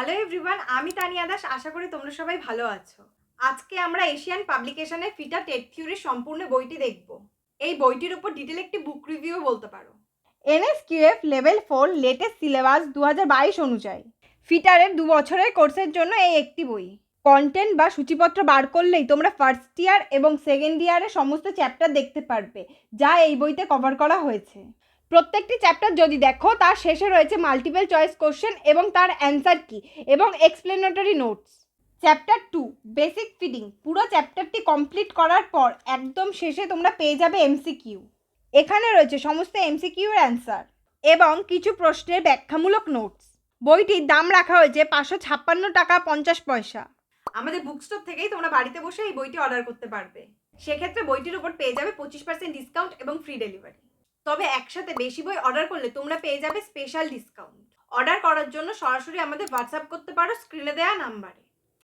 Hello everyone আমি তানিয়া দাস, আশা করি তোমরা সবাই ভালো আছো। আজকে আমরা এশিয়ান পাবলিকেশনের ফিটা টেট থিওরির সম্পূর্ণ বইটি দেখব। এই বইটির উপর ডিটেল একটি বুক রিভিউ বলতে পারো। NSQF level four latest syllabus দু হাজার বাইশ অনুযায়ী। ফিটারের দু বছরের কোর্সের জন্য এই একটি বই। কন্টেন্ট বা সূচিপত্র বার করলেই তোমরা ফার্স্ট ইয়ার এবং সেকেন্ড ইয়ারের সমস্ত চ্যাপ্টার দেখতে পারবে, যা এই বইতে কভার করা হয়েছে। প্রত্যেকটি চ্যাপ্টার যদি দেখো, তার শেষে রয়েছে মাল্টিপল চয়েস কোশ্চেন এবং তার অ্যান্সার কি? এবং explanatory notes chapter two basic feeding পুরো চ্যাপ্টারটি কমপ্লিট করার পর একদম শেষে তোমরা পেয়ে যাবে এমসিকিউ এখানে রয়েছে সমস্ত এমসিকিউর অ্যান্সার এবং কিছু প্রশ্নের ব্যাখ্যামূলক নোটস বইটির দাম রাখা হয়েছে পাঁচশো ছাপ্পান্ন টাকা পঞ্চাশ পয়সা। আমাদের বুক স্টোর থেকেই তোমরা বাড়িতে বসে এই বইটি অর্ডার করতে পারবে। সেক্ষেত্রে বইটির উপর পেয়ে যাবে পঁচিশ পার্সেন্ট ডিসকাউন্ট এবং ফ্রি ডেলিভারি তবে একসাথে বেশি বই অর্ডার করলে তোমরা পেয়ে যাবে স্পেশাল ডিসকাউন্ট অর্ডার করার জন্য সরাসরি আমাদের হোয়াটসঅ্যাপ করতে পারো স্ক্রিনে দেওয়া নাম্বারে